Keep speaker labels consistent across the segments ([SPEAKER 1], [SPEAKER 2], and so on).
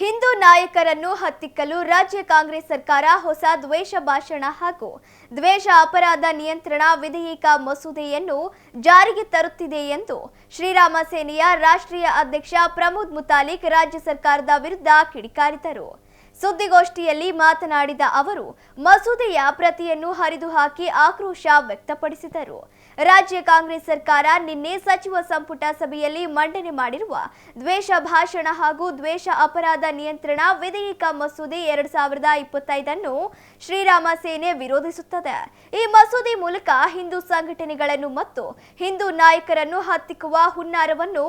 [SPEAKER 1] ಹಿಂದೂ ನಾಯಕರನ್ನು ಹತ್ತಿಕ್ಕಲು ರಾಜ್ಯ ಕಾಂಗ್ರೆಸ್ ಸರ್ಕಾರ ಹೊಸ ದ್ವೇಷ ಭಾಷಣ ಹಾಗೂ ದ್ವೇಷ ಅಪರಾಧ ನಿಯಂತ್ರಣ ವಿಧೇಯಕ ಮಸೂದೆಯನ್ನು ಜಾರಿಗೆ ತರುತ್ತಿದೆ ಎಂದು ಶ್ರೀರಾಮ ಸೇನೆಯ ರಾಷ್ಟ್ರೀಯ ಅಧ್ಯಕ್ಷ ಪ್ರಮೋದ್ ಮುತಾಲಿಕ್ ರಾಜ್ಯ ಸರ್ಕಾರದ ವಿರುದ್ಧ ಕಿಡಿಕಾರಿದರು. ಸುದ್ದಿಗೋಷ್ಠಿಯಲ್ಲಿ ಮಾತನಾಡಿದ ಅವರು, ಮಸೂದೆಯ ಪ್ರತಿಯನ್ನು ಹರಿದು ಹಾಕಿ ಆಕ್ರೋಶ ವ್ಯಕ್ತಪಡಿಸಿದರು. ರಾಜ್ಯ ಕಾಂಗ್ರೆಸ್ ಸರ್ಕಾರ ನಿನ್ನೆ ಸಚಿವ ಸಂಪುಟ ಸಭೆಯಲ್ಲಿ ಮಂಡನೆ ಮಾಡಿರುವ ದ್ವೇಷ ಭಾಷಣ ಹಾಗೂ ದ್ವೇಷ ಅಪರಾಧ ನಿಯಂತ್ರಣ ವಿಧೇಯಕ ಮಸೂದೆ ಎರಡು ಸಾವಿರದ ಇಪ್ಪತ್ತೈದನ್ನು ಶ್ರೀರಾಮ ಸೇನೆ ವಿರೋಧಿಸುತ್ತದೆ. ಈ ಮಸೂದೆ ಮೂಲಕ ಹಿಂದೂ ಸಂಘಟನೆಗಳನ್ನು ಮತ್ತು ಹಿಂದೂ ನಾಯಕರನ್ನು ಹತ್ತಿಕ್ಕುವ ಹುನ್ನಾರವನ್ನು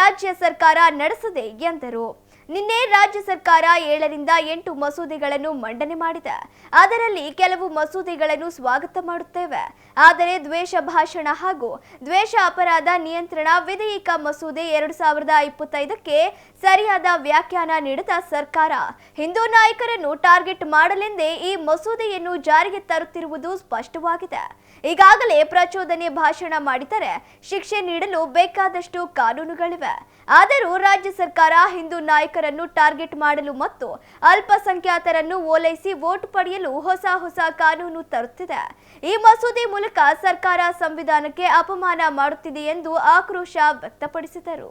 [SPEAKER 1] ರಾಜ್ಯ ಸರ್ಕಾರ ನಡೆಸದೆ ಎಂದರು. ನಿನ್ನೆ ರಾಜ್ಯ ಸರ್ಕಾರ ಏಳರಿಂದ ಎಂಟು ಮಸೂದೆಗಳನ್ನು ಮಂಡನೆ ಮಾಡಿದೆ. ಅದರಲ್ಲಿ ಕೆಲವು ಮಸೂದೆಗಳನ್ನು ಸ್ವಾಗತ ಮಾಡುತ್ತೇವೆ. ಆದರೆ ದ್ವೇಷ ಭಾಷಣ ಹಾಗೂ ದ್ವೇಷ ಅಪರಾಧ ನಿಯಂತ್ರಣ ವಿಧೇಯಕ ಮಸೂದೆ ಎರಡು ಸಾವಿರದ ಇಪ್ಪತ್ತೈದಕ್ಕೆ ಸರಿಯಾದ ವ್ಯಾಖ್ಯಾನ ನೀಡದ ಸರ್ಕಾರ. ಹಿಂದೂ ನಾಯಕರನ್ನು ಟಾರ್ಗೆಟ್ ಮಾಡಲೆಂದೇ ಈ ಮಸೂದೆಯನ್ನು ಜಾರಿಗೆ ತರುತ್ತಿರುವುದು ಸ್ಪಷ್ಟವಾಗಿದೆ. ಈಗಾಗಲೇ ಪ್ರಚೋದನೆ ಭಾಷಣ ಮಾಡಿದರೆ ಶಿಕ್ಷೆ ನೀಡಲು ಬೇಕಾದಷ್ಟು ಕಾನೂನುಗಳಿವೆ. ಆದರೂ ರಾಜ್ಯ ಸರ್ಕಾರ ಹಿಂದೂ ನಾಯಕರನ್ನು ಟಾರ್ಗೆಟ್ ಮಾಡಲು ಮತ್ತು ಅಲ್ಪಸಂಖ್ಯಾತರನ್ನು ಓಲೈಸಿ ವೋಟ್ ಪಡೆಯಲು ಹೊಸ ಹೊಸ ಕಾನೂನು ತರುತ್ತಿದೆ. ಈ ಮಸೂದೆ ಮೂಲಕ ಸರ್ಕಾರ ಸಂವಿಧಾನಕ್ಕೆ ಅಪಮಾನ ಮಾಡುತ್ತಿದೆ ಎಂದು ಆಕ್ರೋಶ ವ್ಯಕ್ತಪಡಿಸಿದರು.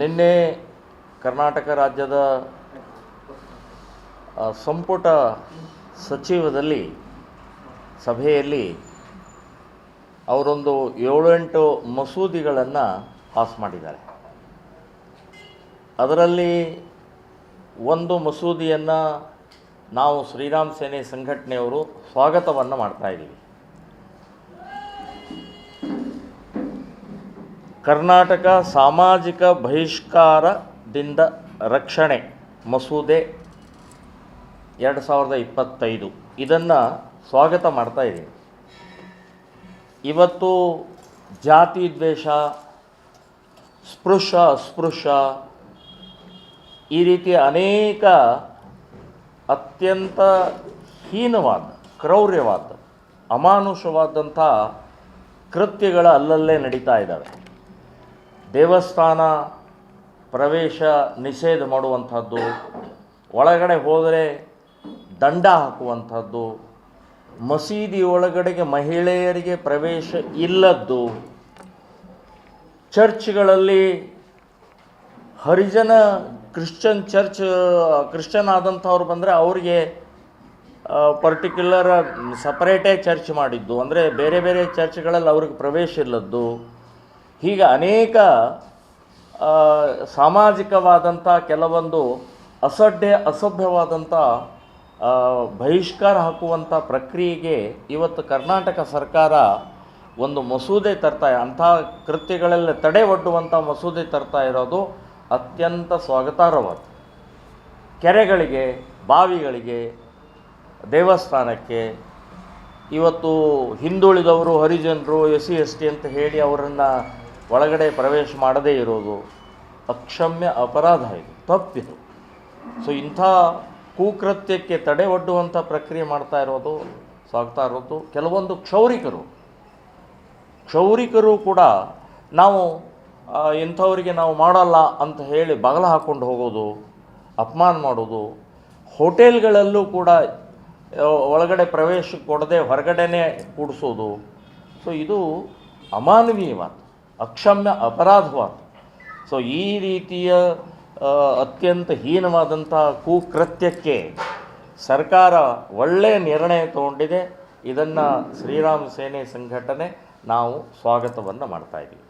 [SPEAKER 2] ನಿನ್ನೆ ಕರ್ನಾಟಕ ರಾಜ್ಯದ ಸಂಪುಟ ಸಚಿವದಲ್ಲಿ ಸಭೆಯಲ್ಲಿ ಅವರೊಂದು ಏಳೆಂಟು ಮಸೂದಿಗಳನ್ನು ಪಾಸ್ ಮಾಡಿದ್ದಾರೆ. ಅದರಲ್ಲಿ ಒಂದು ಮಸೂದಿಯನ್ನು ನಾವು ಶ್ರೀರಾಮ್ ಸೇನೆ ಸಂಘಟನೆಯವರು ಸ್ವಾಗತವನ್ನು ಮಾಡ್ತಾ ಇದ್ದೀವಿ. ಕರ್ನಾಟಕ ಸಾಮಾಜಿಕ ಬಹಿಷ್ಕಾರದಿಂದ ರಕ್ಷಣೆ ಮಸೂದೆ ಎರಡು ಸಾವಿರದ ಇಪ್ಪತ್ತೈದು. ಇದನ್ನು ಸ್ವಾಗತ ಮಾಡ್ತಾ ಇದ್ದೀನಿ. ಇವತ್ತು ಜಾತಿ ದ್ವೇಷ, ಸ್ಪೃಶ ಅಸ್ಪೃಶ್ಯ ಈ ರೀತಿಯ ಅನೇಕ ಅತ್ಯಂತ ಹೀನವಾದ, ಕ್ರೌರ್ಯವಾದ, ಅಮಾನುಷವಾದಂಥ ಕೃತ್ಯಗಳ ಅಲ್ಲಲ್ಲೇ ನಡೀತಾ ಇದ್ದಾವೆ. ದೇವಸ್ಥಾನ ಪ್ರವೇಶ ನಿಷೇಧ ಮಾಡುವಂಥದ್ದು, ಒಳಗಡೆ ಹೋದರೆ ದಂಡ ಹಾಕುವಂಥದ್ದು ಮಸೀದಿ ಒಳಗಡೆಗೆ ಮಹಿಳೆಯರಿಗೆ ಪ್ರವೇಶ ಇಲ್ಲದ್ದು, ಚರ್ಚ್ಗಳಲ್ಲಿ ಹರಿಜನ ಕ್ರಿಶ್ಚನ್ ಚರ್ಚ್ ಕ್ರಿಶ್ಚನ್ ಆದಂಥವ್ರು ಬಂದರೆ ಅವ್ರಿಗೆ ಪರ್ಟಿಕ್ಯುಲರ್ ಸಪರೇಟೇ ಚರ್ಚ್ ಮಾಡಿದ್ದು. ಅಂದರೆ ಬೇರೆ ಬೇರೆ ಚರ್ಚ್ಗಳಲ್ಲಿ ಅವ್ರಿಗೆ ಪ್ರವೇಶ ಇಲ್ಲದ್ದು. ಹೀಗೆ ಅನೇಕ ಆ, ಸಾಮಾಜಿಕವಾದಂಥ ಕೆಲವೊಂದು ಅಸಡ್ಡೆ ಅಸಭ್ಯವಾದಂಥ ಆ, ಬಹಿಷ್ಕಾರ ಹಾಕುವಂಥ ಪ್ರಕ್ರಿಯೆಗೆ ಇವತ್ತು ಕರ್ನಾಟಕ ಸರ್ಕಾರ ಒಂದು ಮಸೂದೆ ತರ್ತಾ ಅಂಥ ಕೃತ್ಯಗಳೆಲ್ಲ ತಡೆ ಒಡ್ಡುವಂಥ ಮಸೂದೆ ತರ್ತಾ ಇರೋದು ಅತ್ಯಂತ ಸ್ವಾಗತಾರ್ಹವಾದ ಕೆರೆಗಳಿಗೆ, ಬಾವಿಗಳಿಗೆ, ದೇವಸ್ಥಾನಕ್ಕೆ ಇವತ್ತು ಹಿಂದುಳಿದವರು ಹರಿಜನರು, ಎಸ್ ಸಿ, ಎಸ್ ಟಿ ಅಂತ ಹೇಳಿ ಅವರನ್ನು ಒಳಗಡೆ ಪ್ರವೇಶ ಮಾಡದೇ ಇರೋದು ಅಕ್ಷಮ್ಯ ಅಪರಾಧ ಇದು ತಪ್ಪಿದು ಸೊ ಇಂಥ ಕುಕೃತ್ಯಕ್ಕೆ ತಡೆ ಒಡ್ಡುವಂಥ ಪ್ರಕ್ರಿಯೆ ಮಾಡ್ತಾ ಇರೋದು, ಸಾಗ್ತಾ ಇರೋದು ಕೆಲವೊಂದು ಕ್ಷೌರಿಕರು. ಕ್ಷೌರಿಕರು ಕೂಡ ನಾವು ಇಂಥವರಿಗೆ ನಾವು ಮಾಡಲ್ಲ ಅಂತ ಹೇಳಿ ಬಗಲ ಹಾಕ್ಕೊಂಡು ಹೋಗೋದು, ಅಪಮಾನ ಮಾಡೋದು ಹೋಟೆಲ್ಗಳಲ್ಲೂ ಕೂಡ ಒಳಗಡೆ ಪ್ರವೇಶ ಕೊಡದೆ ಹೊರಗಡೆನೇ ಕೂಡಿಸೋದು. ಸೊ ಇದು ಅಮಾನವೀಯವಾದ ಅಕ್ಷಮ್ಯ ಅಪರಾಧವಾದ. ಸೊ ಈ ರೀತಿಯ ಅತ್ಯಂತ ಹೀನವಾದಂಥ ಕುಕೃತ್ಯಕ್ಕೆ ಸರ್ಕಾರ ಒಳ್ಳೆಯ ನಿರ್ಣಯ ತಗೊಂಡಿದೆ. ಇದನ್ನು ಶ್ರೀರಾಮ ಸೇನೆ ಸಂಘಟನೆ ನಾವು ಸ್ವಾಗತವನ್ನು ಮಾಡ್ತಾ ಇದ್ದೀವಿ